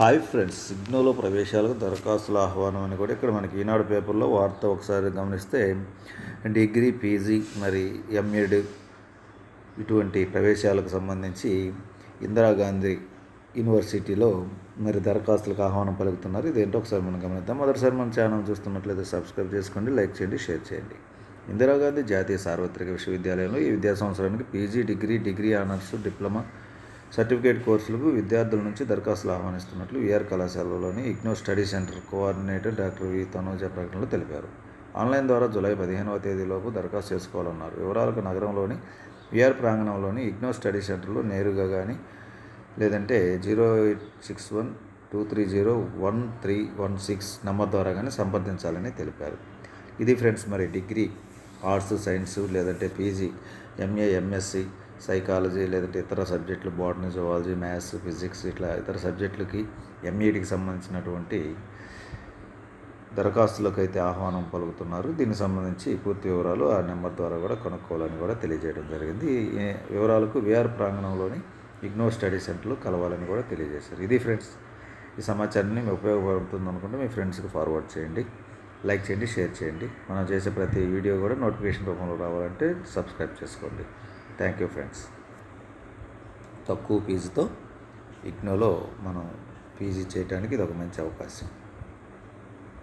Hi friends సిగ్నోలో ప్రవేశాలకు దరఖాస్తుల ఆహ్వానం అని కూడా ఇక్కడ మనకి ఈనాడు పేపర్లో వార్త ఒకసారి గమనిస్తే డిగ్రీ పీజీ మరి ఎంఏడ్ ఇటువంటి ప్రవేశాలకు సంబంధించి ఇందిరాగాంధీ యూనివర్సిటీలో మరి దరఖాస్తులకు ఆహ్వానం పలుకుతున్నారు. ఇదేంటో ఒకసారి మనం గమనిద్దాం. మొదటిసారి మన ఛానల్ చూస్తున్నట్లయితే సబ్స్క్రైబ్ చేసుకోండి లైక్ చేయండి షేర్ చేయండి. ఇందిరాగాంధీ జాతీయ సార్వత్రిక విశ్వవిద్యాలయంలో ఈ విద్యా సంవత్సరానికి PG degree degree honours diploma certificate కోర్సులకు విద్యార్థుల నుంచి దరఖాస్తులు ఆహ్వానిస్తున్నట్లు VR కళాశాలలోని IGNOU study centre coordinator doctor V Tanoja ప్రకటనలో తెలిపారు. ఆన్లైన్ ద్వారా జూలై పదిహేనవ తేదీలోపు దరఖాస్తు చేసుకోవాలన్నారు. వివరాలకు నగరంలోని విఆర్ ప్రాంగణంలోని ఇగ్నో స్టడీ సెంటర్లో నేరుగా కానీ లేదంటే zero eight six one two three zero one three one six number ద్వారా కానీ సంప్రదించాలని తెలిపారు. ఇది ఫ్రెండ్స్ మరి డిగ్రీ ఆర్ట్స్ సైన్స్ లేదంటే పీజీ ఎంఏ ఎంఎస్సి సైకాలజీ లేదంటే ఇతర సబ్జెక్టులు బాటనీ జువాలజీ మ్యాథ్స్ ఫిజిక్స్ ఇట్లా ఇతర సబ్జెక్టులకి ఎంఈడికి సంబంధించినటువంటి దరఖాస్తులకు అయితే ఆహ్వానం పలుకుతున్నారు. దీనికి సంబంధించి పూర్తి వివరాలు ఆ నెంబర్ ద్వారా కూడా కనుక్కోవాలని కూడా తెలియజేయడం జరిగింది. ఈ వివరాలకు విఆర్ ప్రాంగణంలోని ఇగ్నో స్టడీ సెంటర్లో కలవాలని కూడా తెలియజేశారు. ఇది ఫ్రెండ్స్ ఈ సమాచారాన్ని మీ ఉపయోగపడుతుంది అనుకుంటే మీ ఫ్రెండ్స్కి ఫార్వర్డ్ చేయండి లైక్ చేయండి షేర్ చేయండి. మనం చేసే ప్రతి వీడియో కూడా నోటిఫికేషన్ రూపంలో రావాలంటే సబ్స్క్రైబ్ చేసుకోండి. థ్యాంక్ యూ ఫ్రెండ్స్ తక్కువ ఫీజుతో ఇగ్నోలో మనం పీజీ చేయడానికి ఇది ఒక మంచి అవకాశం.